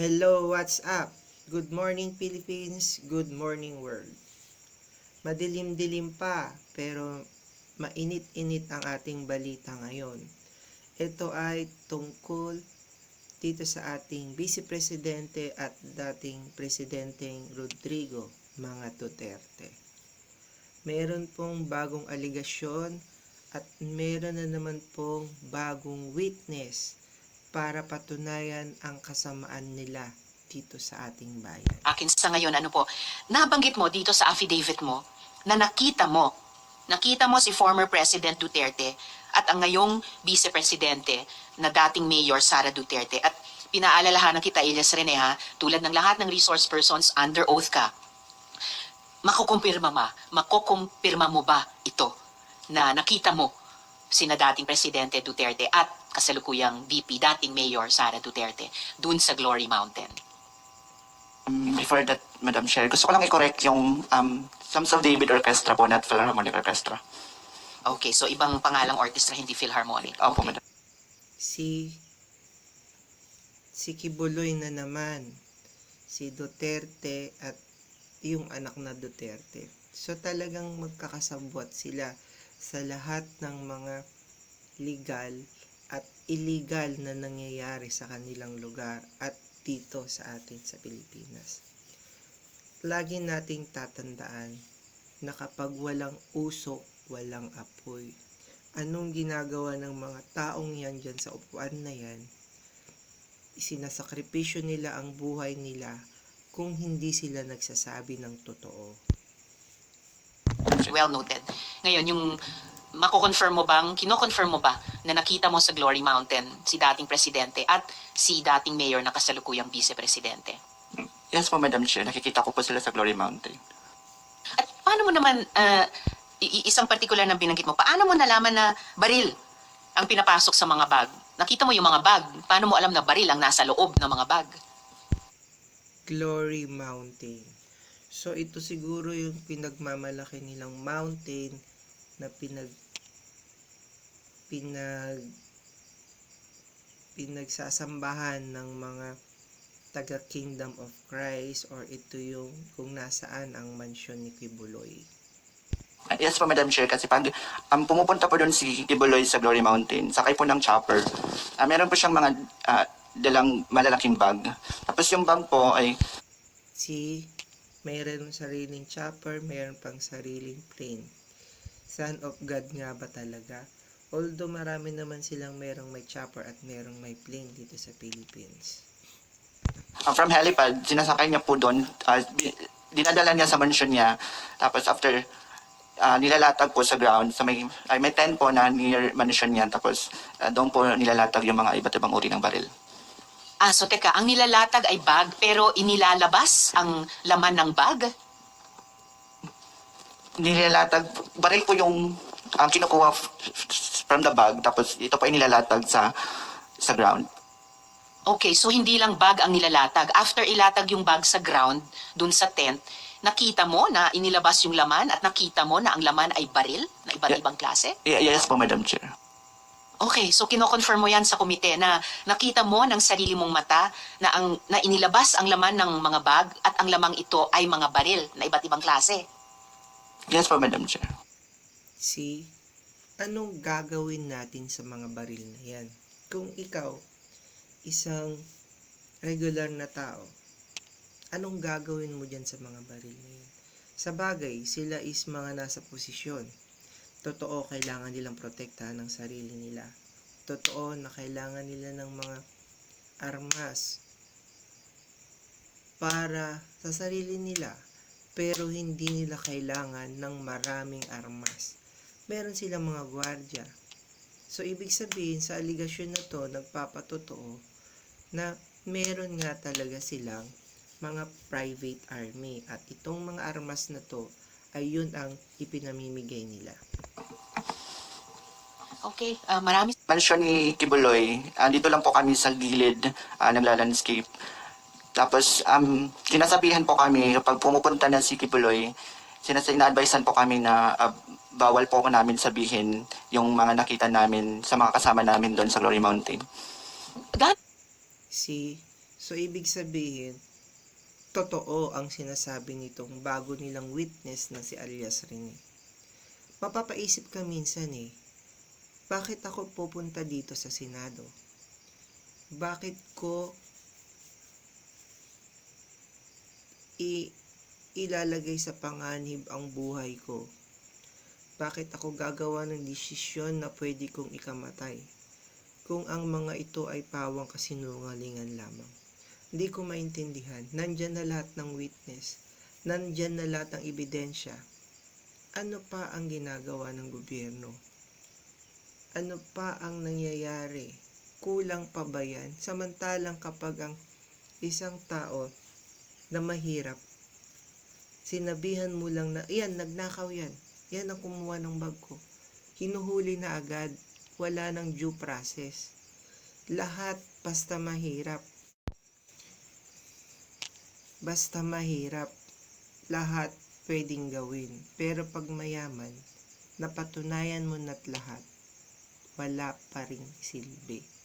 Hello, what's up? Good morning Philippines, good morning world. Madilim-dilim pa, pero mainit-init ang ating balita ngayon. Ito ay tungkol dito sa ating Vice Presidente at dating Presidenteng Rodrigo mga Duterte. Meron pong bagong aligasyon at meron na naman pong bagong witness para patunayan ang kasamaan nila dito sa ating bayan. akin sa ngayon, ano po, nabanggit mo dito sa affidavit mo na nakita mo, nakita mo si former President Duterte at ang ngayong Vice Presidente na dating Mayor Sara Duterte. At pinaalalahanan kita, Elias Rene, ha, tulad ng lahat ng resource persons, under oath ka. Makukumpirma ma, makukumpirma mo ba ito na nakita mo sina dating Presidente Duterte at kasalukuyang VP, dating Mayor Sara Duterte, dun sa Glory Mountain? Um, Before that, Madam Chair, gusto ko lang i-correct yung um, Sons of David Orchestra po, not Philharmonic Orchestra. Okay, so ibang pangalang orchestra, hindi Philharmonic. Opo, Okay. Madam. Si si Kibuloy na naman, si Duterte at yung anak na Duterte. So talagang magkakasabwat sila sa lahat ng mga legal at illegal na nangyayari sa kanilang lugar at dito sa atin sa Pilipinas. Lagi nating tatandaan na kapag walang usok, walang apoy. Anong ginagawa ng mga taong yan dyan sa upuan na yan? Isinasakripisyo nila ang buhay nila kung hindi sila nagsasabi ng totoo. Well noted. Ngayon, yung mako-confirm mo bang, kino-confirm mo ba na nakita mo sa Glory Mountain si dating presidente at si dating mayor na kasalukuyang vice-presidente? Yes po, Madam Chair. Nakikita ko po sila sa Glory Mountain. At paano mo naman, ah, i- isang particular na binanggit mo, paano mo nalaman na baril ang pinapasok sa mga bag? Nakita mo yung mga bag, paano mo alam na baril ang nasa loob ng mga bag? Glory Mountain. So ito siguro yung pinagmamalaki nilang mountain na pinag pinag pinagsasambahan ng mga taga Kingdom of Christ or ito yung kung nasaan ang mansyon ni Kibuloy. Uh, Yes po, Madam Chair, kasi pag um, pumupunta po doon si Kibuloy sa Glory Mountain, sakay po ng chopper, ah, meron po siyang mga ah, dalang malalaking bag. Tapos yung bag po ay Si mayroon sariling chopper, mayroon pang sariling plane. Son of God nga ba talaga? Although marami naman silang merong may chopper at merong may plane dito sa Philippines. uh, from helipad, sinasakay niya po doon, bi- dinadala niya sa mansion niya. Tapos after ah, nilalatag po sa ground, sa may, ay, may tent po na near mansion niya. Tapos ah, doon po nilalatag yung mga iba't ibang uri ng baril. Ah, so teka, ang nilalatag ay bag pero inilalabas ang laman ng bag? Nilalatag, baril po yung ang kinukuha from the bag, tapos ito po ay nilalatag sa sa ground. Okay, so hindi lang bag ang nilalatag. After ilatag yung bag sa ground, dun sa tent, nakita mo na inilabas yung laman at nakita mo na ang laman ay baril na iba't ibang klase? Y- yes po, Madam Chair. Okay, so kino-confirm mo yan sa komite na nakita mo ng sarili mong mata na ang na inilabas ang laman ng mga bag at ang lamang ito ay mga baril na iba't ibang klase. Yes po, Madam Chair. Si, anong gagawin natin sa mga baril na yan? Kung ikaw, isang regular na tao, anong gagawin mo dyan sa mga baril na yan? Sa bagay, sila is mga nasa posisyon. Totoo, kailangan nilang protektahan ng sarili nila. Totoo na kailangan nila ng mga armas para sa sarili nila pero hindi nila kailangan ng maraming armas. Meron silang mga gwardya. So, ibig sabihin, sa aligasyon na to, nagpapatotoo na meron nga talaga silang mga private army. At itong mga armas na to, ay yun ang ipinamimigay nila. Okay, ah, marami Mansion ni Kibuloy, andito lang po kami sa gilid, uh, nagla-landscape. Tapos, um, sinasabihan po kami, kapag pumupunta na si Kibuloy, sinas- ina-advisean po kami na ah, bawal po namin sabihin yung mga nakita namin sa mga kasama namin doon sa Glory Mountain. gan Si So, ibig sabihin, totoo ang sinasabi nitong bago nilang witness na si alias Rene. Mapapaisip ka minsan eh, bakit ako pupunta dito sa Senado? Bakit ko i ilalagay sa panganib ang buhay ko? Bakit ako gagawa ng desisyon na pwede kong ikamatay? Kung ang mga ito ay pawang kasinungalingan lamang. Hindi ko maintindihan. Nandyan na lahat ng witness. Nandyan na lahat ng ebidensya. Ano pa ang ginagawa ng gobyerno? Ano pa ang nangyayari? Kulang pa ba yan? Samantalang kapag ang isang tao na mahirap, sinabihan mo lang na, yan, nagnakaw yan. Yan ang kumuha ng bag ko. Hinuhuli na agad. Wala ng due process. Lahat basta mahirap. Basta mahirap, lahat pwedeng gawin. Pero pag mayaman, napatunayan mo na't lahat, wala pa ring silbi.